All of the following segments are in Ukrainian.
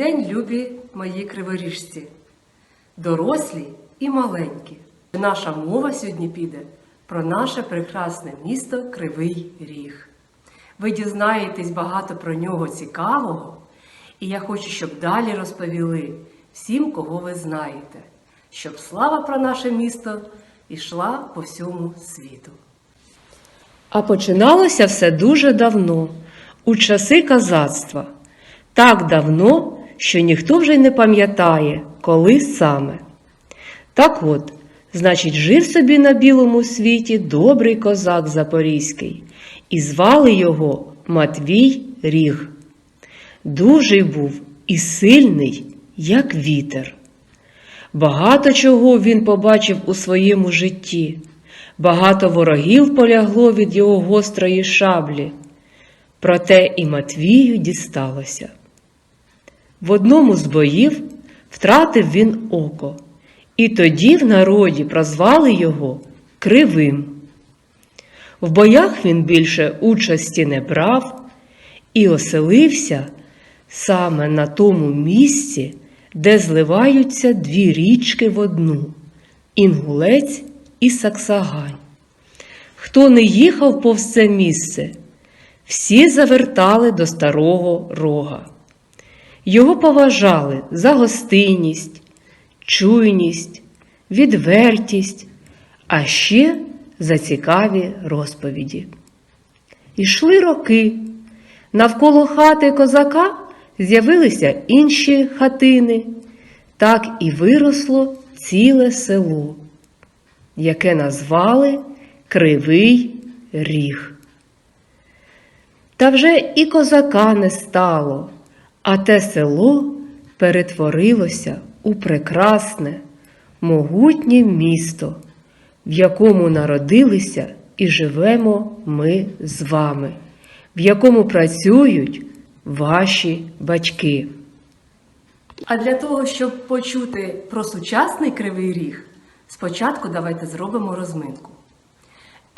день, любі мої криворіжці, дорослі і маленькі. Наша мова сьогодні піде про наше прекрасне місто Кривий Ріг. Ви дізнаєтесь багато про нього цікавого, і я хочу, щоб далі розповіли всім, кого ви знаєте, щоб слава про наше місто ішла по всьому світу. А починалося все дуже давно, у часи казацтва. Так давно, що ніхто вже й не пам'ятає, коли саме. Так от, значить, жив собі на білому світі добрий козак Запорізький, і звали його Матвій Ріг. Дужий був і сильний, як вітер. Багато чого він побачив у своєму житті, багато ворогів полягло від його гострої шаблі. Проте і Матвію дісталося. В одному з боїв втратив він око, і тоді в народі прозвали його Кривим. В боях він більше участі не брав і оселився саме на тому місці, де зливаються дві річки в одну Інгулець і Саксагань. Хто не їхав повз це місце, всі завертали до старого рога. Його поважали за гостинність, чуйність, відвертість, а ще за цікаві розповіді. Ішли роки. Навколо хати козака з'явилися інші хатини, так і виросло ціле село, яке назвали Кривий Ріг. Та вже і козака не стало, а те село перетворилося у прекрасне, могутнє місто, в якому народилися і живемо ми з вами, в якому працюють ваші батьки. А для того, щоб почути про сучасний кривий ріг, спочатку давайте зробимо розминку.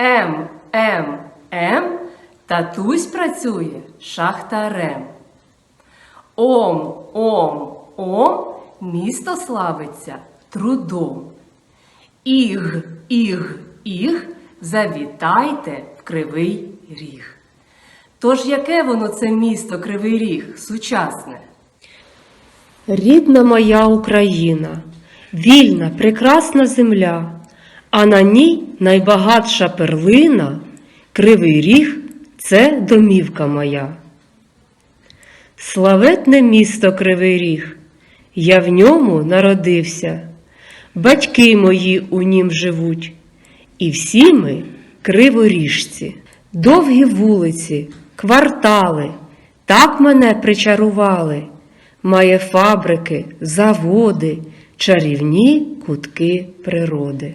М, М, М, татусь працює шахтарем. Ом, ом, ом, місто славиться трудом. Іг, іг, іг, завітайте в Кривий Ріг. Тож яке воно це місто Кривий Ріг, сучасне? Рідна моя Україна, вільна, прекрасна земля, а на ній найбагатша перлина, Кривий Ріг це домівка моя. Славетне місто Кривий Ріг, я в ньому народився, батьки мої у нім живуть, і всі ми криворіжці, довгі вулиці, квартали, так мене причарували, має фабрики, заводи, чарівні кутки природи.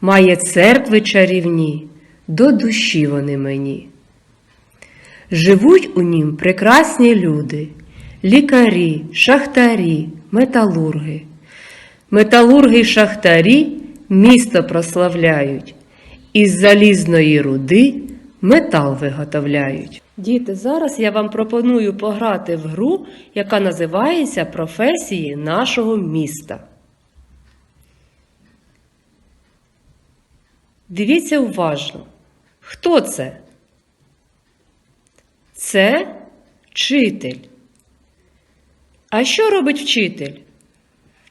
Має церкви чарівні, до душі вони мені. Живуть у нім прекрасні люди, лікарі, шахтарі, металурги. Металурги й шахтарі місто прославляють, із залізної руди метал виготовляють. Діти, зараз я вам пропоную пограти в гру, яка називається Професії нашого міста. Дивіться уважно. Хто це? Це вчитель. А що робить вчитель?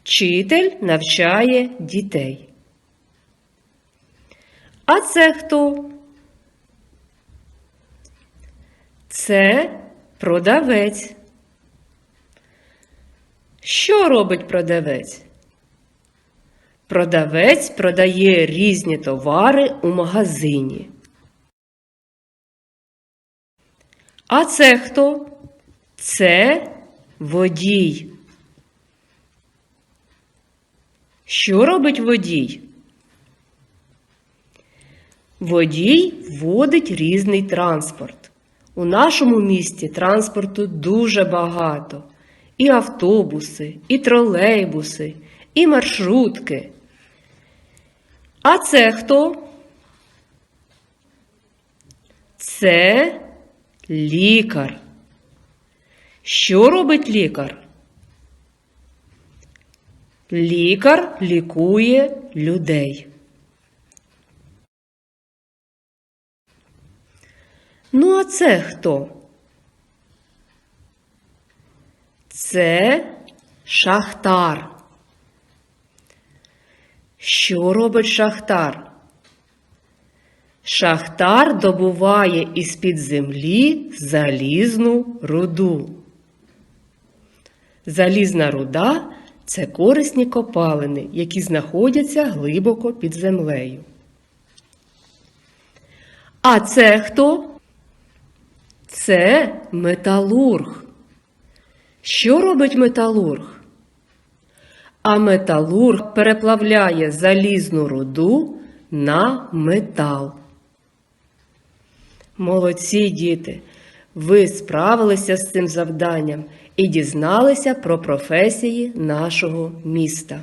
Вчитель навчає дітей. А це хто? Це продавець. Що робить продавець? Продавець продає різні товари у магазині. А це хто? Це водій. Що робить водій? Водій водить різний транспорт. У нашому місті транспорту дуже багато. І автобуси, і тролейбуси, і маршрутки. А це хто? Це лікар. Що робить лікар? Лікар лікує людей. Ну, а це хто? Це шахтар. Що робить шахтар? Шахтар добуває із-під землі залізну руду. Залізна руда це корисні копалини, які знаходяться глибоко під землею. А це хто? Це металург. Що робить металург? А металург переплавляє залізну руду на метал. Молодці діти! Ви справилися з цим завданням і дізналися про професії нашого міста.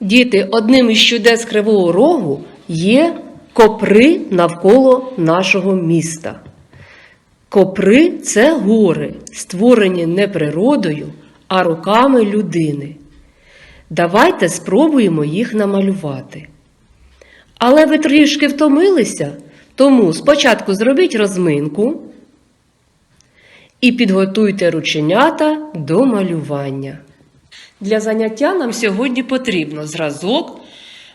Діти, одним із чудес Кривого Рогу є копри навколо нашого міста. Копри це гори, створені не природою, а руками людини. Давайте спробуємо їх намалювати. Але ви трішки втомилися, тому спочатку зробіть розминку і підготуйте рученята до малювання. Для заняття нам сьогодні потрібно зразок,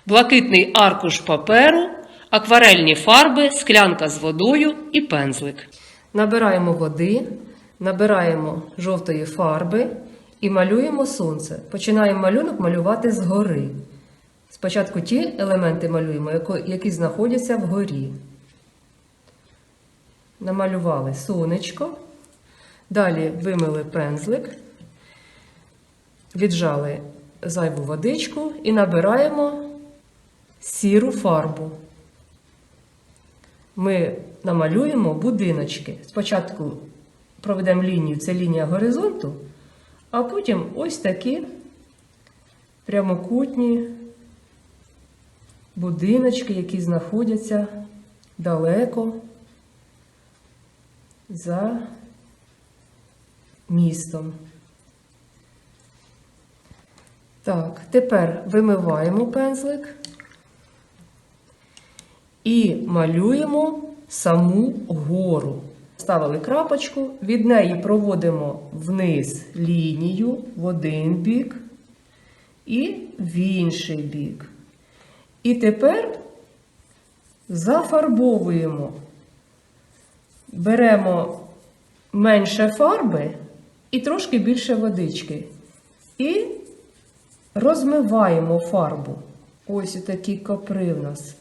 блакитний аркуш паперу, акварельні фарби, склянка з водою і пензлик. Набираємо води, набираємо жовтої фарби і малюємо сонце. Починаємо малюнок малювати згори. Спочатку ті елементи малюємо, які знаходяться вгорі. Намалювали сонечко. Далі вимили пензлик, віджали зайву водичку і набираємо сіру фарбу. Ми намалюємо будиночки. Спочатку проведемо лінію, це лінія горизонту, а потім ось такі прямокутні будиночки, які знаходяться далеко за містом. Так, тепер вимиваємо пензлик і малюємо саму гору. Ставили крапочку, від неї проводимо вниз лінію в один бік і в інший бік. І тепер зафарбовуємо. Беремо менше фарби і трошки більше водички. І розмиваємо фарбу. Ось такі копри в нас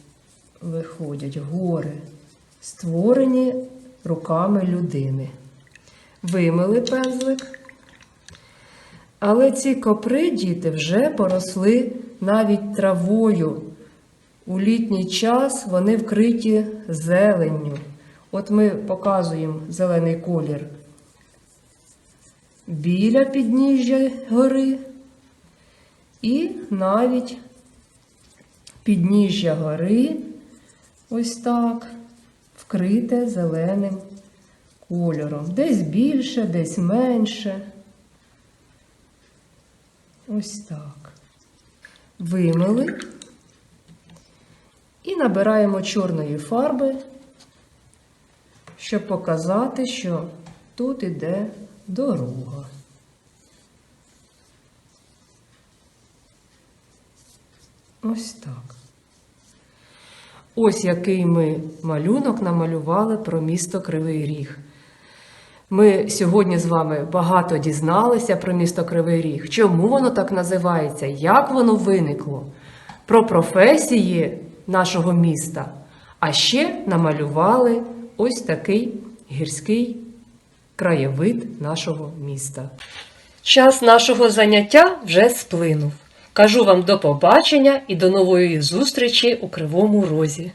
виходять, гори, створені руками людини. Вимили пензлик. Але ці копри, діти, вже поросли навіть травою. У літній час вони вкриті зеленню. От ми показуємо зелений колір біля підніжжя гори і навіть підніжжя гори ось так вкрите зеленим кольором. Десь більше, десь менше. Ось так. Вимили і набираємо чорної фарби, щоб показати, що тут іде дорога. Ось так. Ось який ми малюнок намалювали про місто Кривий Ріг. Ми сьогодні з вами багато дізналися про місто Кривий Ріг, чому воно так називається, як воно виникло, про професії нашого міста. А ще намалювали ось такий гірський краєвид нашого міста. Час нашого заняття вже сплинув. Кажу вам до побачення і до нової зустрічі у Кривому Розі.